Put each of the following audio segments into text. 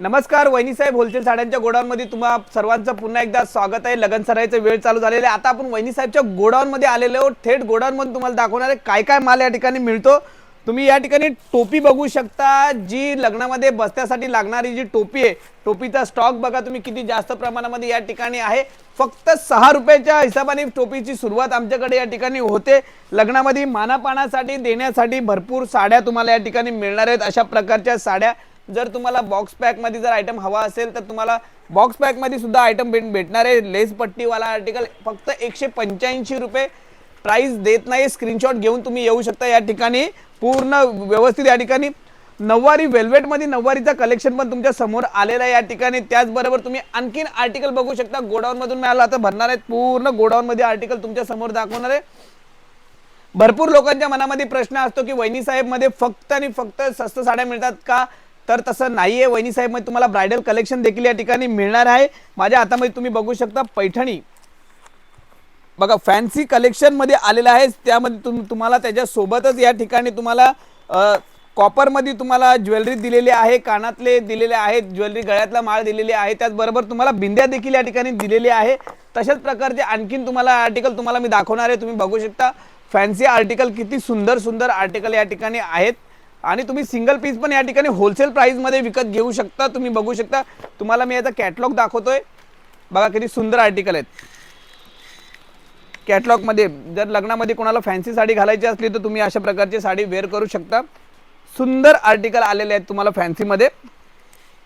नमस्कार वहिनीसाहेब होलसेल साड्यांच्या गोडाऊनमध्ये तुम्हा सर्वांचं पुन्हा एकदा स्वागत आहे. लगन सरायचं वेळ चालू झालेलं आहे. आता आपण वहिनीसाहेबच्या गोडाऊनमध्ये आलेलो आहोत. थेट गोडाऊनमध्ये तुम्हाला दाखवणार आहे काय काय माल या ठिकाणी मिळतो. तुम्ही या ठिकाणी टोपी बघू शकता जी लग्नामध्ये बसण्यासाठी लागणारी जी टोपी आहे टोपीचा स्टॉक बघा तुम्ही किती जास्त प्रमाणामध्ये या ठिकाणी आहे. फक्त सहा रुपयाच्या हिशोबाने टोपीची सुरुवात आमच्याकडे या ठिकाणी होते. लग्नामध्ये मानापानासाठी देण्यासाठी भरपूर साड्या तुम्हाला या ठिकाणी मिळणार आहेत. अशा प्रकारच्या साड्या जर तुम्हाला बॉक्स पॅकमध्ये जर आयटम हवा असेल तर तुम्हाला बॉक्स पॅकमध्ये सुद्धा आयटम भेट भेटणार आहे. लेस पट्टीवाला आर्टिकल फक्त एकशे पंच्याऐंशी रुपये प्राईस देत नाही. स्क्रीनशॉट घेऊन तुम्ही येऊ शकता या ठिकाणी. पूर्ण व्यवस्थित या ठिकाणी. नऊवारी वेल्वेटमध्ये नववारीचा कलेक्शन पण तुमच्यासमोर आलेला आहे या ठिकाणी. त्याचबरोबर तुम्ही आणखीन आर्टिकल बघू शकता. गोडाऊनमधून मिळाला आता भरणार आहेत पूर्ण गोडाऊनमध्ये आर्टिकल तुमच्यासमोर दाखवणार आहे. भरपूर लोकांच्या मनामध्ये प्रश्न असतो की वहिनी साहेबमध्ये फक्त आणि फक्त स्वस्त साड्या मिळतात का? तर तसं नाहीये. वहिनी साहेब म्हणजे तुम्हाला ब्रायडल कलेक्शन देखील या ठिकाणी मिळणार आहे. माझ्या हातामध्ये तुम्ही बघू शकता पैठणी. बघा फॅन्सी कलेक्शनमध्ये आलेलं आहे. त्यामध्ये तुम तुम्हाला त्याच्यासोबतच या ठिकाणी तुम्हाला कॉपरमध्ये तुम्हाला ज्वेलरी दिलेली आहे कानातले दिलेले आहेत ज्वेलरी गळ्यातला माळ दिलेली आहे. त्याचबरोबर तुम्हाला बिंद्या देखील या ठिकाणी दिलेली आहे. तशाच प्रकारचे आणखीन तुम्हाला आर्टिकल तुम्हाला मी दाखवणार आहे. तुम्ही बघू शकता फॅन्सी आर्टिकल किती सुंदर सुंदर आर्टिकल या ठिकाणी आहेत. आणि तुम्ही सिंगल पीस पण या ठिकाणी होलसेल प्राईजमध्ये विकत घेऊ शकता तुम्ही बघू शकता. तुम्हाला मी याचा कॅटलॉग दाखवतोय. बघा किती सुंदर आर्टिकल आहेत. कॅटलॉगमध्ये जर लग्नामध्ये कोणाला फॅन्सी साडी घालायची असली तर तुम्ही अशा प्रकारची साडी वेअर करू शकता. सुंदर आर्टिकल आलेले आहेत तुम्हाला फॅन्सीमध्ये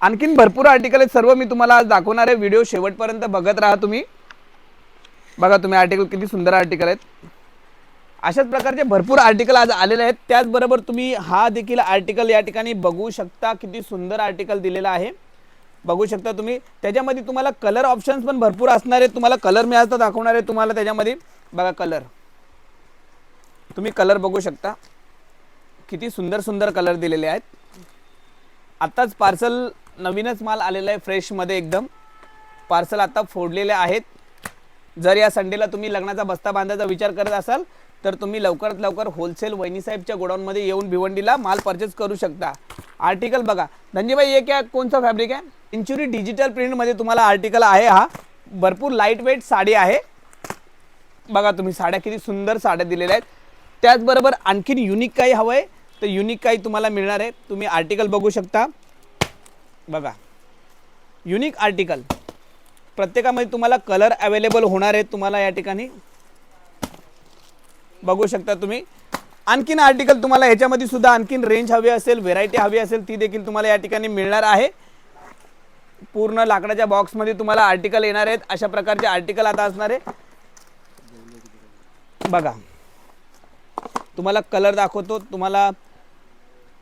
आणखीन भरपूर आर्टिकल आहेत. सर्व मी तुम्हाला आज दाखवणार आहे. व्हिडिओ शेवटपर्यंत बघत राहा तुम्ही. बघा तुम्ही आर्टिकल किती सुंदर आर्टिकल आहेत. अशाच प्रकारचे भरपूर आर्टिकल आज आलेले आहेत. त्याचबरोबर तुम्ही हा देखील आर्टिकल या ठिकाणी बघू शकता. किती सुंदर आर्टिकल दिलेला आहे. बघू शकता तुम्ही. त्याच्यामध्ये तुम्हाला कलर ऑप्शन्स पण भरपूर असणार आहेत. तुम्हाला कलर मी आज तर दाखवणार आहे तुम्हाला त्याच्यामध्ये. बघा कलर तुम्ही कलर बघू शकता. किती सुंदर सुंदर कलर दिलेले आहेत. आत्ताच पार्सल नवीनच माल आलेला आहे फ्रेशमध्ये एकदम. पार्सल आता फोडलेले आहेत. जर या संडेला तुम्ही लग्नाचा बस्ता बांधायचा विचार करत असाल तर तुम्ही लवकरात लवकर होलसेल वहिनीसाहेबच्या गोडाऊनमध्ये येऊन भिवंडीला माल परचेस करू शकता. आर्टिकल बघा. धनजीभाई हे क्या कोणचा फॅब्रिक आहे? इंचुरी डिजिटल प्रिंटमध्ये तुम्हाला आर्टिकल आहे हा. भरपूर लाइट वेट साडी आहे. बघा तुम्ही साड्या किती सुंदर साड्या दिलेल्या आहेत. त्याचबरोबर आणखीन युनिक काही हवं आहे तर युनिक काही तुम्हाला मिळणार आहे. तुम्ही आर्टिकल बघू शकता. बघा. युनिक आर्टिकल प्रत्येकामध्ये तुम्हाला कलर अवेलेबल होणार आहेत तुम्हाला या ठिकाणी. बघू शकता तुम्ही. आणखीन आर्टिकल तुम्हाला ह्याच्यामध्ये सुद्धा आणखीन रेंज हवी असेल व्हेरायटी हवी असेल ती देखील तुम्हाला या ठिकाणी मिळणार आहे. पूर्ण लाकडाच्या बॉक्समध्ये तुम्हाला आर्टिकल येणार आहेत. अशा प्रकारचे आर्टिकल आता असणार आहे. बघा. तुम्हाला कलर दाखवतो. तुम्हाला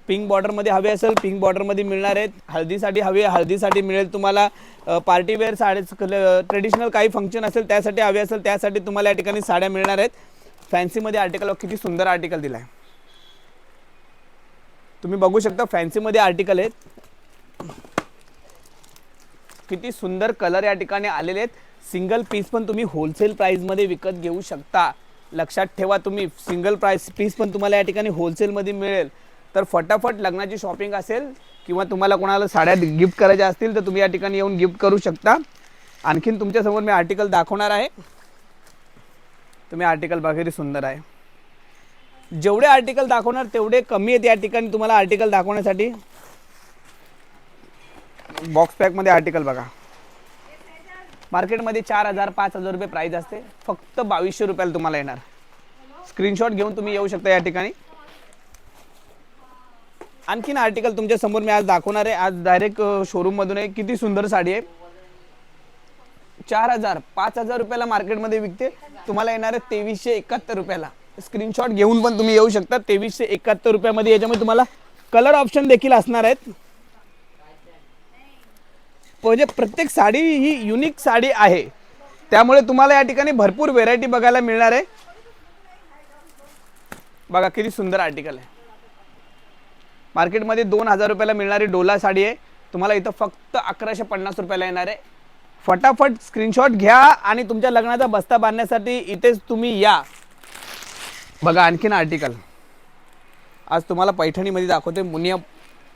पिंक बॉर्डरमध्ये हवे असेल पिंक बॉर्डरमध्ये मिळणार आहेत. हळदीसाठी हवे हळदीसाठी मिळेल तुम्हाला. पार्टी वेअर साडे ट्रेडिशनल काही फंक्शन असेल त्यासाठी हवे असेल त्यासाठी तुम्हाला या ठिकाणी साड्या मिळणार आहेत. फॅन्सीमध्ये आर्टिकल किती सुंदर आर्टिकल दिला आहे तुम्ही बघू शकता फॅन्सीमध्ये आर्टिकल आहेत. किती सुंदर कलर या ठिकाणी आलेले आहेत. सिंगल पीस पण तुम्ही होलसेल प्राईजमध्ये विकत घेऊ शकता. लक्षात ठेवा तुम्ही सिंगल प्राईस पीस पण तुम्हाला या ठिकाणी होलसेलमध्ये मिळेल. तर फटाफट लग्नाची शॉपिंग असेल किंवा तुम्हाला कोणाला साड्या गिफ्ट करायच्या असतील तर तुम्ही या ठिकाणी येऊन गिफ्ट करू शकता. आणखीन तुमच्यासमोर मी आर्टिकल दाखवणार आहे. तुम्ही आर्टिकल बघा सुंदर आहे. जेवढे आर्टिकल दाखवणार तेवढे कमी आहेत या ठिकाणी तुम्हाला आर्टिकल दाखवण्यासाठी. बॉक्स पॅकमध्ये आर्टिकल बघा. मार्केटमध्ये चार हजार पाच हजार रुपये प्राईज असते. फक्त बावीसशे रुपयाला तुम्हाला येणार. स्क्रीनशॉट घेऊन तुम्ही येऊ शकता या ठिकाणी. आणखीन आर्टिकल तुमच्यासमोर मी आज दाखवणार आहे. आज डायरेक्ट शोरूममधून आहे. किती सुंदर साडी आहे. चार हजार पाच हजार रुपयाला मार्केटमध्ये विकते. तुम्हाला येणार आहे तेवीसशे एकाहत्तर रुपयाला. स्क्रीनशॉट घेऊन पण तुम्ही येऊ शकता. तेवीसशे एकाहत्तर रुपयामध्ये याच्यामध्ये तुम्हाला कलर ऑप्शन देखील असणार आहेत. म्हणजे प्रत्येक साडी ही युनिक साडी आहे. त्यामुळे तुम्हाला या ठिकाणी भरपूर व्हेरायटी बघायला मिळणार आहे. बघा किती सुंदर आर्टिकल आहे. मार्केटमध्ये दोन हजार रुपयाला मिळणारी डोला साडी आहे. तुम्हाला इथं फक्त अकराशे पन्नास रुपयाला येणार आहे. फटाफट स्क्रीनशॉट घ्या आणि तुमच्या लग्नाचा बस्ता बांधण्यासाठी इथेच तुम्ही या. बघा आणखीन आर्टिकल आज तुम्हाला पैठणीमध्ये दाखवते. मुनिया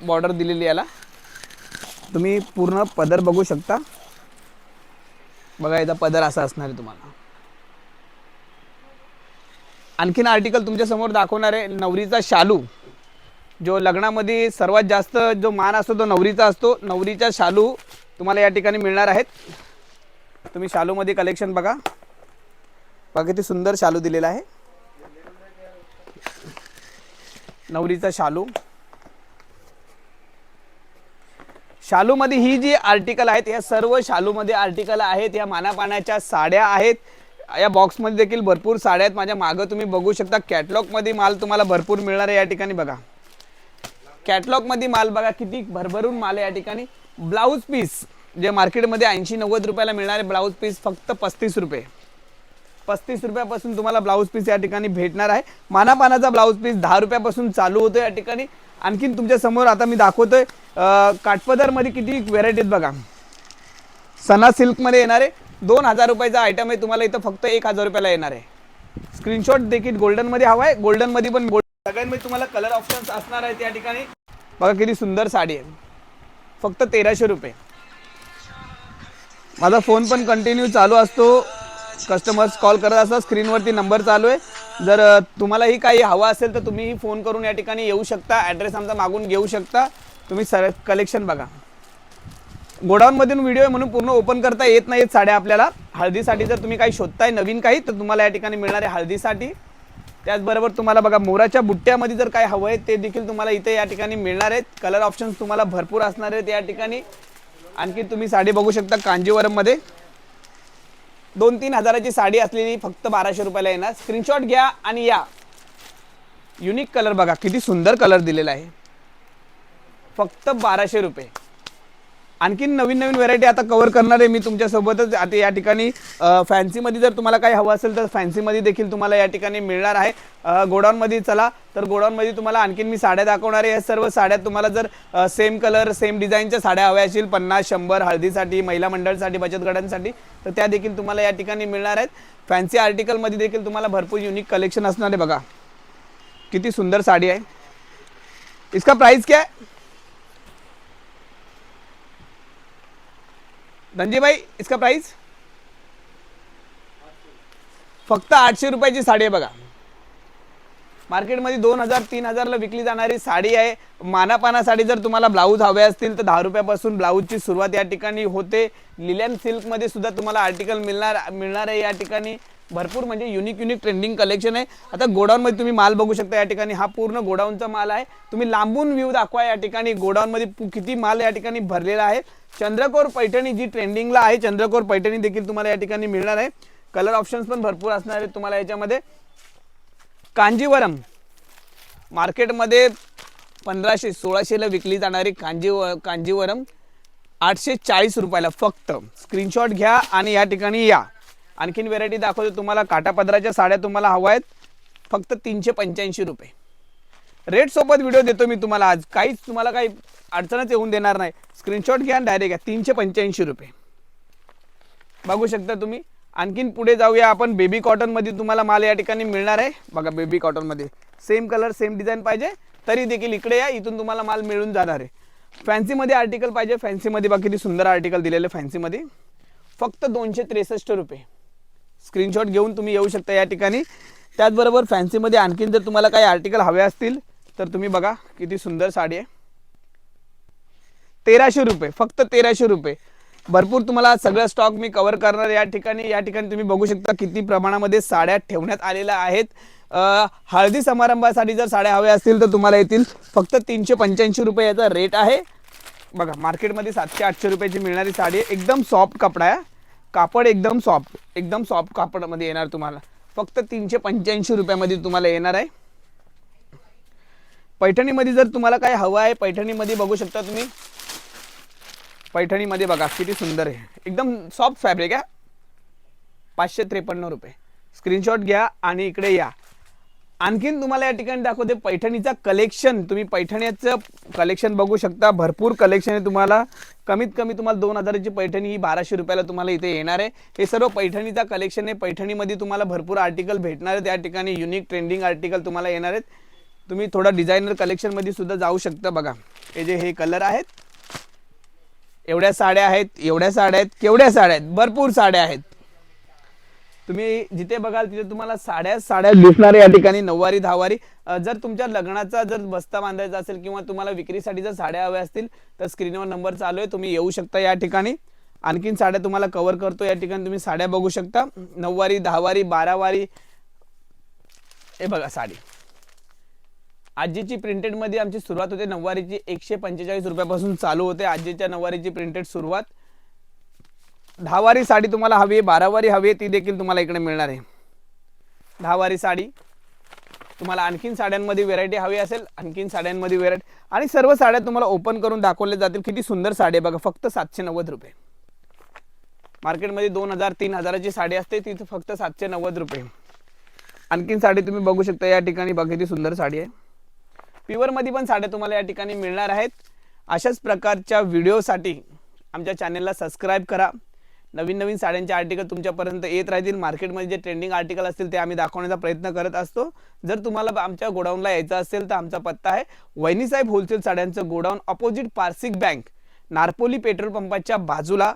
बॉर्डर दिलेली याला. तुम्ही पूर्ण पदर बघू शकता. बघा याचा पदर असा असणार आहे तुम्हाला. आणखीन आर्टिकल तुमच्यासमोर दाखवणार आहे. नवरीचा शालू. जो लग्नामध्ये सर्वात जास्त जो मान असतो तो नवरीचा असतो. नवरीचा शालू तुम्हाला या ठिकाणी मिळणार आहेत. तुम्ही शालूमध्ये कलेक्शन बघा. बघा किती सुंदर शालू दिलेला आहे. नवरीचा शालू. शालूमध्ये ही जी आर्टिकल आहेत या सर्व शालूमध्ये आर्टिकल आहेत या मानापाण्याच्या साड्या आहेत. या बॉक्समध्ये देखील भरपूर साड्या आहेत. माझ्या मागं तुम्ही बघू शकता कॅटलॉगमध्ये माल तुम्हाला भरपूर मिळणार आहे या ठिकाणी बघा. कॅटलॉगमध्ये माल बघा किती भरभरून माल आहे या ठिकाणी. ब्लाऊज पीस जे मार्केटमध्ये ऐंशी नव्वद रुपयाला मिळणारे ब्लाऊज पीस फक्त पस्तीस रुपये. पस्तीस रुपयापासून तुम्हाला ब्लाऊज पीस या ठिकाणी भेटणार आहे. मानापानाचा ब्लाऊज पीस दहा रुपयापासून चालू होतो या ठिकाणी. आणखीन तुमच्यासमोर आता मी दाखवतोय काठपदरमध्ये किती व्हेरायटीज बघा. सना सिल्कमध्ये येणारे दोन हजार रुपयाचा आयटम आहे तुम्हाला इथं फक्त एक हजार रुपयाला येणार आहे. स्क्रीनशॉट देखील गोल्डनमध्ये हवा आहे. गोल्डनमध्ये पण गोल्ड सगळ्यांमध्ये तुम्हाला कलर ऑप्शन्स असणार आहेत या ठिकाणी. बघा किती सुंदर साडी आहे. फक्त तेराशे रुपये. माझा फोन पण कंटिन्यू चालू असतो. कस्टमर्स कॉल करत असतात. स्क्रीनवरती नंबर चालू आहे. जर तुम्हालाही काही हवा असेल तर तुम्हीही फोन करून या ठिकाणी येऊ शकता. ॲड्रेस आमचा मागून घेऊ शकता. तुम्ही सर कलेक्शन बघा. गोडाऊनमधून व्हिडिओ आहे म्हणून पूर्ण ओपन करता येत नाहीत साड्या आपल्याला. हळदीसाठी जर तुम्ही काही शोधताय नवीन काही तर तुम्हाला या ठिकाणी मिळणार आहे हळदीसाठी. त्याचबरोबर तुम्हाला बघा मोराच्या बुट्ट्यामध्ये जर काय हवं आहे ते देखील तुम्हाला इथे या ठिकाणी मिळणार आहेत. कलर ऑप्शन्स तुम्हाला भरपूर असणार आहेत या ठिकाणी. आणखी तुम्ही साडी बघू शकता कांजीवरममध्ये. दोन तीन हजाराची साडी असलेली फक्त बाराशे रुपयाला येणार. स्क्रीनशॉट घ्या आणि या. युनिक कलर बघा किती सुंदर कलर दिलेला आहे. फक्त बाराशे रुपये. आणखीन नवीन नवीन व्हेरायटी आता कव्हर करणार आहे मी तुमच्यासोबतच. आता या ठिकाणी फॅन्सीमध्ये जर तुम्हाला काही हवं असेल तर फॅन्सीमध्ये देखील तुम्हाला या ठिकाणी मिळणार आहे. गोडाऊनमध्ये चला तर गोडाऊनमध्ये तुम्हाला आणखीन मी साड्या दाखवणार आहे. या सर्व साड्या तुम्हाला जर सेम कलर सेम डिझाईनच्या साड्या हव्या असतील पन्नास शंभर हळदीसाठी महिला मंडळसाठी बचत गटांसाठी तर त्या देखील तुम्हाला या ठिकाणी मिळणार आहेत. फॅन्सी आर्टिकलमध्ये देखील तुम्हाला भरपूर युनिक कलेक्शन असणार आहे बघा. किती सुंदर साडी आहे. इसका प्राइस क्या है? धनजी भाई इसका प्राइस फक्त आठशे रुपयाची साडी आहे बघा. मार्केटमध्ये दोन हजार तीन हजारला विकली जाणारी साडी आहे. मानापाना साडी जर तुम्हाला ब्लाऊज हवे असतील तर दहा रुपयापासून ब्लाऊजची सुरुवात या ठिकाणी होते. लिलन सिल्कमध्ये सुद्धा तुम्हाला आर्टिकल मिळणार मिळणार आहे या ठिकाणी. भरपूर म्हणजे युनिक युनिक ट्रेंडिंग कलेक्शन आहे. आता गोडाऊनमध्ये तुम्ही माल बघू शकता या ठिकाणी. हा पूर्ण गोडाऊनचा माल आहे. तुम्ही लांबून व्ह्यू दाखवा या ठिकाणी. गोडाऊनमध्ये किती माल या ठिकाणी भरलेला आहे. चंद्रकोर पैठणी जी ट्रेंडिंगला आहे चंद्रकोर पैठणी देखील तुम्हाला या ठिकाणी मिळणार आहे. कलर ऑप्शन्स पण भरपूर असणार आहेत तुम्हाला याच्यामध्ये. कांजीवरम. मार्केटमध्ये पंधराशे सोळाशेला विकली जाणारी कांजीव कांजीवरम आठशे चाळीस रुपयाला फक्त. स्क्रीनशॉट घ्या आणि या ठिकाणी या. आणखीन व्हेरायटी दाखवतो तुम्हाला. काटापदराच्या साड्या तुम्हाला हव्या आहेत. फक्त तीनशे पंच्याऐंशी रुपये. रेटसोबत व्हिडिओ देतो मी तुम्हाला आज. काहीच तुम्हाला काही अडचणच येऊन देणार नाही. स्क्रीनशॉट घ्या आणि डायरेक्ट घ्या तीनशे पंच्याऐंशी रुपये. बघू शकता तुम्ही. आणखीन पुढे जाऊया आपण. बेबी कॉटनमध्ये तुम्हाला माल या ठिकाणी मिळणार आहे. बघा बेबी कॉटनमध्ये सेम कलर सेम डिझाईन पाहिजे. तरी देखील इकडे या. इथून तुम्हाला माल मिळून जाणार आहे. फॅन्सीमध्ये आर्टिकल पाहिजे. फॅन्सीमध्ये बघा किती सुंदर आर्टिकल दिलेले फॅन्सीमध्ये फक्त दोनशे त्रेसष्ट रुपये. स्क्रीनशॉट घेऊन तुम्ही येऊ शकता या ठिकाणी. त्याचबरोबर फॅन्सीमध्ये आणखीन जर तुम्हाला काही आर्टिकल हवे असतील तर तुम्ही बघा किती सुंदर साडी आहे. तेराशे रुपये फक्त तेराशे रुपये. भरपूर तुम्हाला सगळं स्टॉक मी कव्हर करणार या ठिकाणी. या ठिकाणी तुम्ही बघू शकता किती प्रमाणामध्ये साड्या ठेवण्यात आलेल्या आहेत. हळदी समारंभासाठी जर साड्या हव्या असतील तर तुम्हाला येतील. फक्त तीनशे पंच्याऐंशी रुपये याचा रेट आहे. बघा मार्केटमध्ये सातशे आठशे रुपयाची मिळणारी साडी एकदम सॉफ्ट कपडा आहे. कापड एकदम सॉफ्ट एकदम सॉफ्ट कापडमध्ये येणार तुम्हाला. फक्त तीनशे पंच्याऐंशी रुपयामध्ये तुम्हाला येणार आहे. पैठणीमध्ये जर तुम्हाला काय हवं आहे पैठणीमध्ये बघू शकता तुम्ही. पैठणीमध्ये बघा किती सुंदर आहे. एकदम सॉफ्ट फॅब्रिक आहे. पाचशे त्रेपन्न रुपये. स्क्रीनशॉट घ्या आणि इकडे या. आणखीन तुम्हाला या ठिकाणी दाखवते पैठणीचा कलेक्शन तुम्ही पैठणीचं कलेक्शन बघू शकता. भरपूर कलेक्शन आहे तुम्हाला. कमीत कमी तुम्हाला दोन हजाराची पैठणी ही बाराशे रुपयाला तुम्हाला इथे येणार आहे. हे सर्व पैठणीचा कलेक्शन आहे. पैठणीमध्ये तुम्हाला भरपूर आर्टिकल भेटणार आहेत. या ठिकाणी युनिक ट्रेंडिंग आर्टिकल तुम्हाला येणार आहेत. तुम्ही थोडा डिझायनर कलेक्शनमध्ये सुद्धा जाऊ शकता बघा. हे जे हे कलर आहेत. एवढ्या साड्या आहेत एवढ्या साड्या आहेत केवढ्या साड्या आहेत? भरपूर साड्या आहेत. तुम्ही जिथे बघाल तिथे तुम्हाला साड्या साड्या दिसणार या ठिकाणी नऊवारी दहावारी. जर तुमच्या लग्नाचा जर बस्ता बांधायचा असेल किंवा तुम्हाला विक्रीसाठी जर साड्या हव्या असतील तर स्क्रीनवर नंबर चालू आहे. तुम्ही येऊ शकता या ठिकाणी. आणखीन साड्या तुम्हाला कव्हर करतो या ठिकाणी तुम्ही साड्या बघू शकता. नऊवारी दहावारी बारावारी. हे बघा साडी. आजीची प्रिंटेडमध्ये आमची सुरुवात होते. नऊवारीची एकशे पंचेचाळीस रुपयापासून चालू होते. आजीच्या नऊवारीची प्रिंटेड सुरुवात. दहावारी साडी तुम्हाला हवी आहे. बारावारी हवी आहे. ती देखील तुम्हाला इकडे मिळणार आहे. दहावारी साडी. तुम्हाला आणखीन साड्यांमध्ये व्हेरायटी हवी असेल. आणखीन साड्यांमध्ये व्हेरायटी आणि सर्व साड्या तुम्हाला ओपन करून दाखवल्या जातील. किती सुंदर साडी आहे बघा. फक्त सातशे नव्वद रुपये. मार्केटमध्ये दोन हजार तीन हजाराची साडी असते. ती फक्त सातशे नव्वद रुपये. आणखीन साडी तुम्ही बघू शकता या ठिकाणी. बघा किती सुंदर साडी आहे. प्युअरमध्ये पण साड्या तुम्हाला या ठिकाणी मिळणार आहेत. अशाच प्रकारच्या व्हिडिओसाठी आमच्या चॅनेलला सबस्क्राईब करा. नवीन नवीन साड्यांचे आर्टिकल तुमच्यापर्यंत येत राहतील. मार्केटमध्ये जे ट्रेंडिंग आर्टिकल असतील ते आम्ही दाखवण्याचा प्रयत्न करत असतो. जर तुम्हाला आमच्या गोडाऊनला यायचं असेल तर आमचा पत्ता आहे वैनीसाहेब होलसेल साड्यांचं godown opposite Parsik bank Narpoli petrol पंपाच्या बाजूला.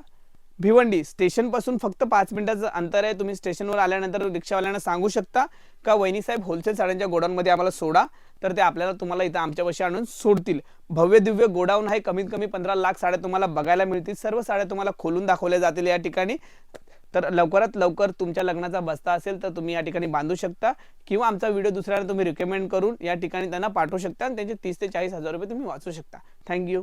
भिवंडी स्टेशनपासून फक्त पाच मिनिटाचं अंतर आहे. तुम्ही स्टेशनवर आल्यानंतर रिक्षावाल्यांना सांगू शकता का वहिनीसाहेब होलसेल साड्यांच्या गोडाऊनमध्ये आम्हाला सोडा तर ते आपल्याला तुम्हाला इथं आमच्यापाशी आणून सोडतील. भव्य दिव्य गोडाऊन आहे. कमीत कमी पंधरा लाख साड्या तुम्हाला बघायला मिळतील. सर्व साड्या तुम्हाला खोलून दाखवल्या जातील या ठिकाणी. तर लवकरात लवकर तुमच्या लग्नाचा बस्ता असेल तर तुम्ही या ठिकाणी बांधू शकता किंवा आमचा व्हिडिओ दुसऱ्याला तुम्ही रिकमेंड करून या ठिकाणी त्यांना पाठवू शकता आणि त्यांचे तीस ते चाळीस हजार रुपये तुम्ही वाचू शकता. थँक्यू